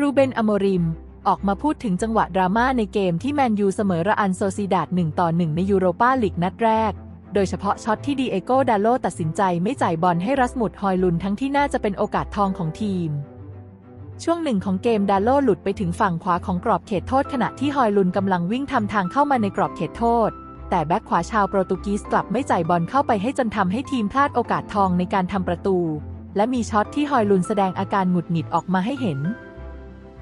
รูเบนอโมริม ออกมาพูดถึงจังหวะดราม่าในเกมที่แมนยูเสมอระอันโซซีดาด1ต่อ1ในยูโรปาลีกนัดแรก โดยเฉพาะช็อตที่ดีเอโกดาโลตัดสินใจไม่จ่ายบอลให้รัสมุดฮอยลุนทั้งที่น่าจะเป็นโอกาสทองของทีม ช่วงหนึ่งของเกมดาโลหลุดไปถึงฝั่งขวาของกรอบเขตโทษขณะที่ฮอยลุนกำลังวิ่งทำทางเข้ามาในกรอบเขตโทษแต่แบ็คขวาชาวโปรตุกีสกลับไม่จ่ายบอลเข้าไปให้จนทำให้ทีมพลาดโอกาสทองในการทำประตู และมีช็อตที่ฮอยลุนแสดงอาการหงุดหงิดออกมาให้เห็น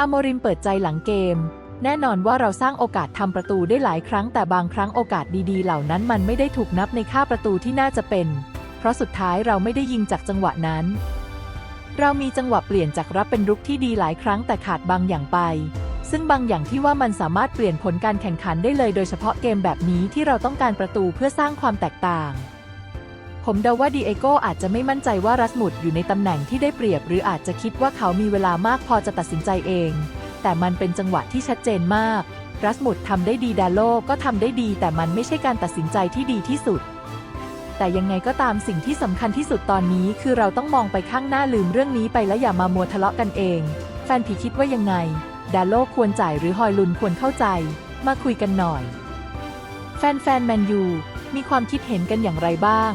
อโมริมเปิดใจหลังเกม แน่นอนว่าเราสร้างโอกาสทำประตูได้หลายครั้ง แต่บางครั้งโอกาสดีๆ เหล่านั้นมันไม่ได้ถูกนับในค่าประตูที่น่าจะเป็น เพราะสุดท้ายเราไม่ได้ยิงจากจังหวะนั้น เรามีจังหวะเปลี่ยนจากรับเป็นรุกที่ดีหลายครั้งแต่ขาดบางอย่างไป ซึ่งบางอย่างที่ว่ามันสามารถเปลี่ยนผลการแข่งขันได้เลย โดยเฉพาะเกมแบบนี้ที่เราต้องการประตูเพื่อสร้างความแตกต่าง ผมเดาว่าดีเอโกอาจจะไม่มั่นใจว่ารัสมุดอยู่ในตำแหน่งที่ได้เปรียบ หรืออาจจะคิดว่าเขามีเวลามากพอจะตัดสินใจเอง แต่มันเป็นจังหวะที่ชัดเจนมาก รัสมุดทำได้ดีดาโลก็ทำได้ดี แต่มันไม่ใช่การตัดสินใจที่ดีที่สุด แต่ยังไงก็ตามสิ่งที่สำคัญที่สุดตอนนี้คือเราต้องมองไปข้างหน้าลืมเรื่องนี้ไปและอย่ามามัวทะเลาะกันเอง แฟนผีคิดว่ายังไง ดาโลควรจ่ายหรือฮอยลุนควรเข้าใจ มาคุยกันหน่อย แฟนๆแมนยูมีความคิดเห็นกันอย่างไรบ้าง